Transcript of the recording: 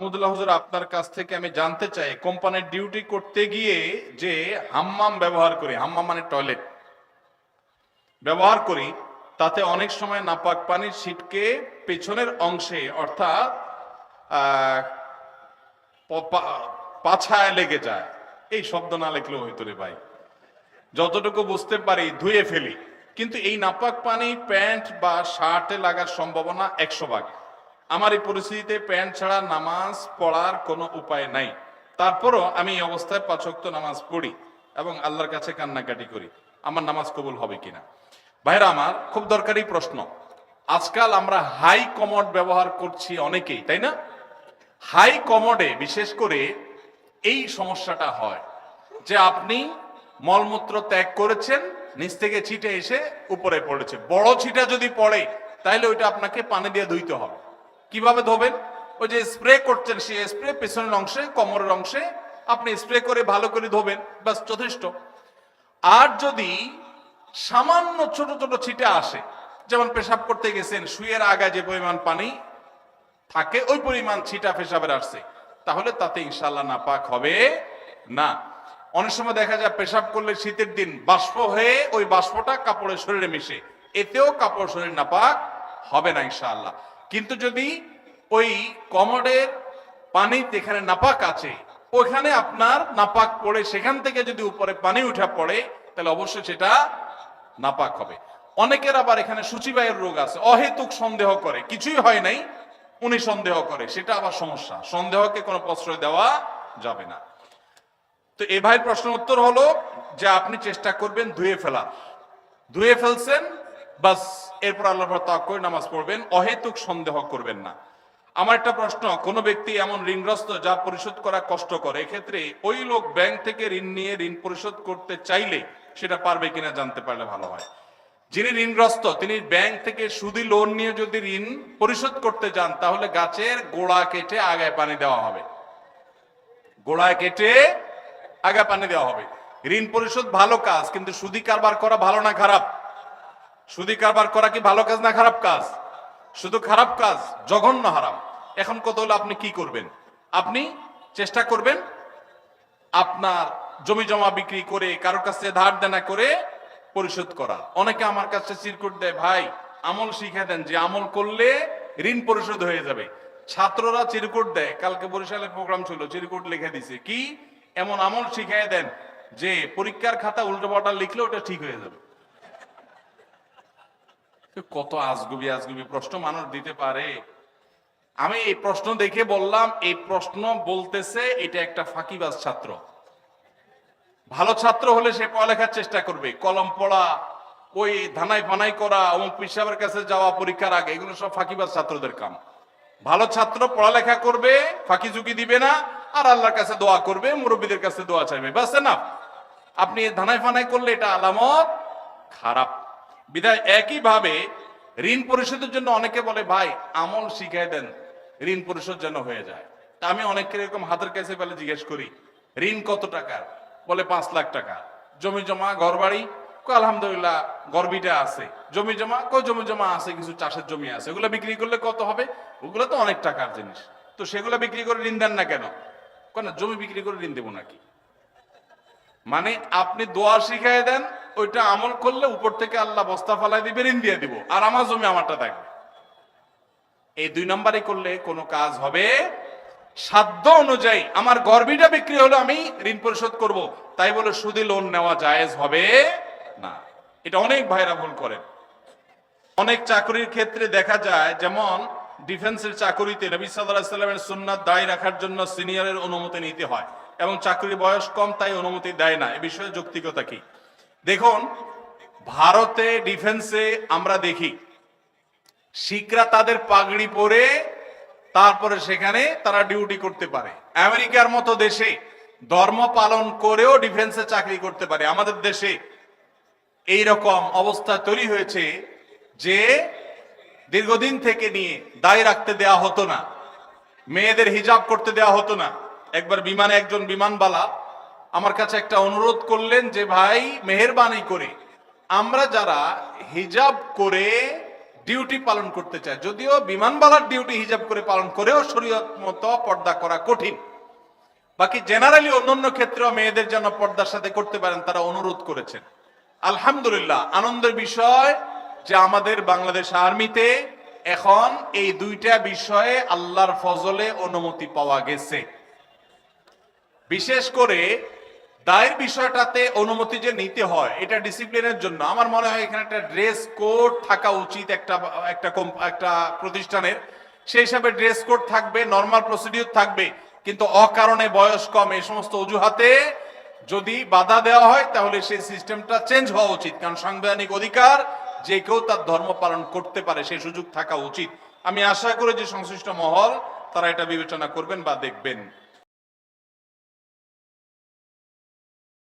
আহমদুল্লাহ হুজুর, আপনার কাছ থেকে আমি জানতে চাই, কোম্পানির ডিউটি করতে গিয়ে যে হাম্মাম ব্যবহার করি, হাম্মাম মানে টয়লেট, ব্যবহার করি, তাতে অনেক সময় নাপাক পানির পেছনের অংশে, অর্থাৎ পাছায় লেগে যায়। এই শব্দ না লিখলেও হইতো রে ভাই। যতটুকু বুঝতে পারি, ধুয়ে ফেলি। কিন্তু এই নাপাক পানি, প্যান্ট বা শার্টে লাগার সম্ভাবনা একশো ভাগ। আমার এই পরিস্থিতিতে প্যান্ট ছাড়া নামাজ পড়ার কোনো উপায় নাই। তারপরও আমি এই অবস্থায় পাচক্ত নামাজ পড়ি এবং আল্লাহর কাছে কান্নাকাটি করি। আমার নামাজ কবুল হবে কিনা? ভাইরা, আমার খুব দরকারি প্রশ্ন। আজকাল আমরা হাই কমোড ব্যবহার করছি অনেকেই, তাই না? হাই কমোডে বিশেষ করে এই সমস্যাটা হয় যে আপনি মলমূত্র ত্যাগ করেছেন, নিচ থেকে ছিটে এসে উপরে পড়েছে। বড় ছিটা যদি পড়ে, তাহলে ওইটা আপনাকে পানি দিয়ে ধুইতে হবে। কীভাবে ধোবেন? ওই যে স্প্রে করছেন সেই স্প্রে, পেছনের অংশে, কোমরের অংশে, আপনি স্প্রে করে ভালো করে ধোবেন বাস যথেষ্ট। আর যদি সামান্য ছোট ছোট ছিটে আসে, যেমন পেশাব করতে গেছেন, শুয়ের আগায় যে পরিমাণ পানি থাকে, ওই পরিমাণ ছিটা পেশাবের আসছে, তাহলে তাতে ইনশাল্লাহ নাপাক হবে না। অনেক সময় দেখা যায় পেশাব করলে শীতের দিন বাষ্প হয়ে ওই বাষ্পটা কাপড়ের শরীরে মিশে, এতেও কাপড় শরীর নাপাক হবে না ইনশাআল্লাহ। কিন্তু যদি ওই কমোডের পানি যেখানে নাপাক আছে, ওখানে আপনার নাপাক পড়ে, সেখান থেকে যদি উপরে পানি উঠা পড়ে, তাহলে অবশ্যই সেটা নাপাক হবে। অনেকের আবার এখানে সূচিবায়ের রোগ আছে, অহেতুক সন্দেহ করে, কিছুই হয় নাই, উনি সন্দেহ করে, সেটা আবার সমস্যা। সন্দেহকে কোনো প্রশ্রয় দেওয়া যাবে না। তো এ ভাইয়ের প্রশ্ন উত্তর হলো যে আপনি চেষ্টা করবেন ধুয়ে ফেলার। ধুয়ে ফেলছেন বাস, এরপর আল্লাহ করে নামাজ পড়বেন, অহেতুক সন্দেহ করবেন না। আমার একটা প্রশ্ন, কোন ব্যক্তি এমন ঋণগ্রস্ত যা পরিশোধ করা কষ্ট করে, এক্ষেত্রে ওই লোক ব্যাংক থেকে ঋণ নিয়ে ঋণ পরিশোধ করতে চাইলে সেটা পারবে কিনা জানতে পারলে ভালো হয়। যিনি ঋণগ্রস্ত, তিনি ব্যাংক থেকে সুদি লোন নিয়ে যদি ঋণ পরিশোধ করতে যান, তাহলে গাছের গোড়া কেটে আগায় পানি দেওয়া হবে। গোড়ায় কেটে আগায় পানি দেওয়া হবে। ঋণ পরিশোধ ভালো কাজ, কিন্তু সুদি কারবার করা ভালো না খারাপ? সুদি কারবার করা কি ভালো কাজ না খারাপ কাজ? শুধু খারাপ কাজ, জঘন্য হারাম। এখন কত হলো আপনি কি করবেন? আপনি চেষ্টা করবেন আপনার জমি জমা বিক্রি করে কারোর কাছে ধার দেনা করে পরিশোধ করা। অনেকে আমার কাছে চিরকুট দেয়, ভাই, আমল শিখে দেন যে আমল করলে ঋণ পরিশোধ হয়ে যাবে। ছাত্ররা চিরকুট দেয়। কালকে বরিশালে প্রোগ্রাম ছিল, চিরকুট লিখে দিছে। কি? এমন আমল শিখাই দেন যে পরীক্ষার খাতা উল্টো পাল্টা লিখলে ওটা ঠিক হয়ে যাবে। কত আজগুবি আজগুবি প্রশ্ন মানুষ দিতে পারে। আমি এই প্রশ্ন দেখে বললাম, এই প্রশ্ন বলতেছে, এটা একটা ফাঁকিবাজ ছাত্র। ভালো ছাত্র হলে সে পড়ালেখার চেষ্টা করবে। কলম পড়া, ওই ধানাই ফানাই করা, অমুক পিসাবের কাছে যাওয়া, পরীক্ষার আগে, এগুলো সব ফাঁকিবাজ ছাত্রদের কাম। ভালো ছাত্র পড়ালেখা করবে, ফাঁকি ঝুঁকি দিবে না, আর আল্লাহর কাছে দোয়া করবে, মুরব্বীদের কাছে দোয়া চাইবে। বাস না আপনি ধানাই ফানাই করলে এটা আলামত, খারাপ বিধায় একইভাবে ঋণ পরিশোধের জন্য অনেকে বলে, ভাই, আমল শিখাই দেন, ঋণ পরিশোধ যেন হয়ে যায়। তা আমি অনেককে এরকম হাতের কাছে পেলে জিজ্ঞেস করি, ঋণ কত টাকার বলে, পাঁচ লাখ টাকা। জমি জমা ঘর বাড়ি আলহামদুলিল্লাহ, গর্বিটা আছে। জমি জমা? কো জমি জমা আছে, কিছু চাষের জমি আছে। ওগুলো বিক্রি করলে কত হবে? ওগুলো তো অনেক টাকার জিনিস। তো সেগুলো বিক্রি করে ঋণ দেন না কেন? কেন? জমি বিক্রি করে ঋণ দেবো নাকি? মানে আপনি দোয়া শিখাই দেন ওইটা আমল করলে উপর থেকে আল্লাহ বস্তা ফালাই দিবে ঋণ দিয়ে দিব। আর আমার জমি আমারটা থাকবে এই দুই নম্বরে করলে কোনো কাজ হবে। সাধ্য অনুযায়ী আমার গর্বিটা বিক্রি হলো আমি ঋণ পরিশোধ করব। তাই বলে সুদি লোন নেওয়া জায়েজ হবে না। এটা অনেক ভাইরা ভুল করেন। অনেক চাকরির ক্ষেত্রে দেখা যায়, যেমন ডিফেন্সের চাকরিতে নবী সাল্লামের সুন্নাত দায় রাখার জন্য সিনিয়রের অনুমতি নিতে হয় এবং চাকরির বয়স কম, তাই অনুমতি দেয় না। এ বিষয়ে যৌক্তিকতা কি? দেখুন, ভারতে ডিফেন্সে আমরা দেখি, শিখরা তাদের পাগড়ি পরে, তারপরে সেখানে তারা ডিউটি করতে পারে। আমেরিকার মতো দেশে ধর্ম পালন করেও ডিফেন্সে চাকরি করতে পারে। আমাদের দেশে এই রকম অবস্থা তৈরি হয়েছে যে দীর্ঘদিন থেকে নিয়ে দায় রাখতে দেয়া হতো না, মেয়েদের হিজাব করতে দেয়া হতো না। একবার বিমানে একজন বিমানবালা আমার কাছে একটা অনুরোধ করলেন যে ভাই, মেহরবানি করে। আমরা যারা হিজাব করে ডিউটি পালন করতে চাই, যদিও বিমানবালার ডিউটি হিজাব করে পালন করেও শরীয়ত মতো পর্দা করা কঠিন। বাকি জেনারেলি অন্যান্য ক্ষেত্রেও মেয়েদের যেন পর্দার সাথে করতে পারেন, তারা অনুরোধ করেছেন। আলহামদুলিল্লাহ, আনন্দের বিষয় যে আমাদের বাংলাদেশ আর্মিতে এখন এই দুইটা বিষয়ে আল্লাহর ফজলে অনুমতি পাওয়া গেছে। বিশেষ করে দায়ের বিষয়টাতে অনুমতি যে নিতে হয়, এটা ডিসিপ্লিনের জন্য। আমার মনে হয় এখানে একটা ড্রেস কোড থাকা উচিত একটা একটা একটা প্রতিষ্ঠানের। সেই হিসাবে ড্রেস কোড থাকবে নর্মাল প্রসিডিউর থাকবে, কিন্তু অকারণে বয়স কম, এই সমস্ত অজুহাতে যদি বাধা দেওয়া হয়, তাহলে সেই সিস্টেমটা চেঞ্জ হওয়া উচিত। কারণ সাংবিধানিক অধিকার যে কেউ তার ধর্ম পালন করতে পারে, সেই সুযোগ থাকা উচিত। আমি আশা করি যে সংশ্লিষ্ট মহল তারা এটা বিবেচনা করবেন বা দেখবেন।